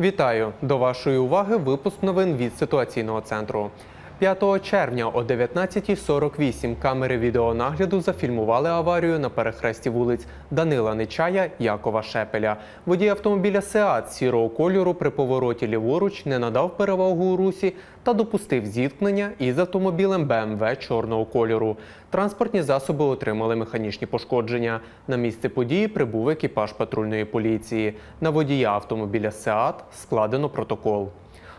Вітаю до вашої уваги. Випуск новин від ситуаційного центру. 5 червня о 19.48 камери відеонагляду зафільмували аварію на перехресті вулиць Данила Нечая, Якова Шепеля. Водій автомобіля Сеат сірого кольору при повороті ліворуч не надав перевагу у русі та допустив зіткнення із автомобілем БМВ чорного кольору. Транспортні засоби отримали механічні пошкодження. На місце події прибув екіпаж патрульної поліції. На водія автомобіля Сеат складено протокол.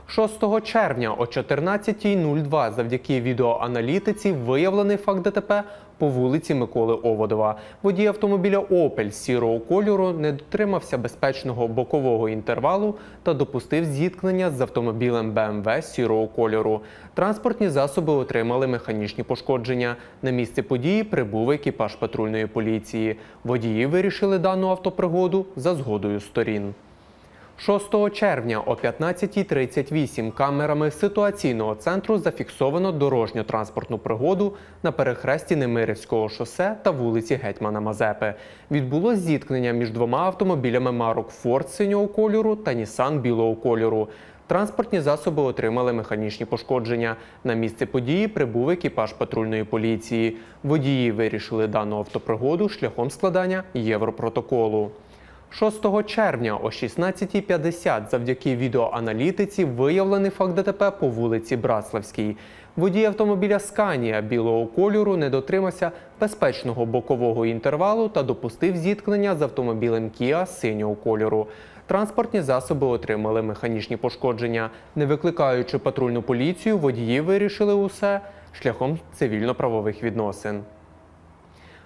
6 червня о 14.02 завдяки відеоаналітиці виявлений факт ДТП по вулиці Миколи Оводова. Водій автомобіля Опель сірого кольору не дотримався безпечного бокового інтервалу та допустив зіткнення з автомобілем БМВ сірого кольору. Транспортні засоби отримали механічні пошкодження. На місце події прибув екіпаж патрульної поліції. Водії вирішили дану автопригоду за згодою сторін. 6 червня о 15.38 камерами ситуаційного центру зафіксовано дорожньо-транспортну пригоду на перехресті Немирівського шосе та вулиці Гетьмана Мазепи. Відбулось зіткнення між двома автомобілями марок Форд синього кольору та Нісан білого кольору. Транспортні засоби отримали механічні пошкодження. На місце події прибув екіпаж патрульної поліції. Водії вирішили дану автопригоду шляхом складання європротоколу. 6 червня о 16.50 завдяки відеоаналітиці виявлений факт ДТП по вулиці Братславській. Водій автомобіля Сканія білого кольору не дотримався безпечного бокового інтервалу та допустив зіткнення з автомобілем Kia синього кольору. Транспортні засоби отримали механічні пошкодження. Не викликаючи патрульну поліцію, водії вирішили усе шляхом цивільно-правових відносин.